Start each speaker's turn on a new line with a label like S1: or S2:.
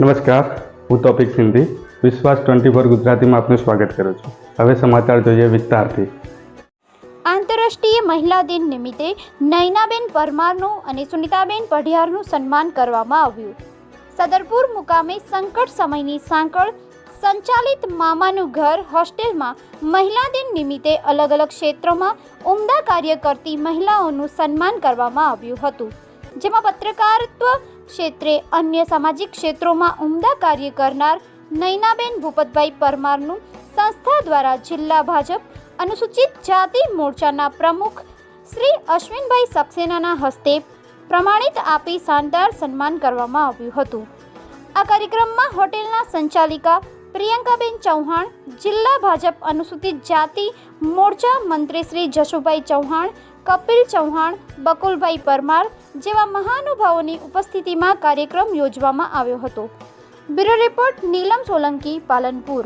S1: નમસ્કાર, હું ટોપિક સિંધી. વિશ્વાસ ટ્વેન્ટી ફોર ગુજરાતીમાં આપનું સ્વાગત કરું છું. હવે સમાચાર જોઈએ વિસ્તારથી.
S2: આંતરરાષ્ટ્રીય મહિલા દિન નિમિત્તે નયનાબેન પરમારનું અને સુનિતાબેન પઢિયારનું સન્માન કરવામાં આવ્યું. સદરપુર મુકામે સંકટ સમયની સાંકળ, સંચાલિત મામાનું ઘર હોસ્ટેલમાં મહિલા દિન નિમિત્તે અલગ અલગ ક્ષેત્રોમાં ઉમદા કાર્ય કરતી મહિલાઓનું સન્માન કરવામાં આવ્યું હતું. જેમાં પત્રકારત્વ ક્ષેત્રે અન્ય સામાજિક ક્ષેત્રોમાં ઉમદા કાર્ય કરનાર નયનાબેન ભૂપતભાઈ પરમારનું સંસ્થા દ્વારા જિલ્લા ભાજપ અનુસૂચિત જાતિ મોરચાના પ્રમુખ શ્રી અશ્વિનભાઈ સક્સેનાના હસ્તે પ્રમાણિત આપી શાનદાર સન્માન કરવામાં આવ્યું હતું. આ કાર્યક્રમમાં હોટેલના સંચાલિકા પ્રિયંકાબેન ચૌહાણ, જિલ્લા ભાજપ અનુસૂચિત જાતિ મોરચા મંત્રી શ્રી જશુભાઈ ચૌહાણ, કપિલ ચૌહાણ, બકુલભાઈ પરમાર જેવા મહાનુભાવોની ઉપસ્થિતિમાં કાર્યક્રમ યોજવામાં આવ્યો હતો. Bureau report Neelam Solanki, Palanpur.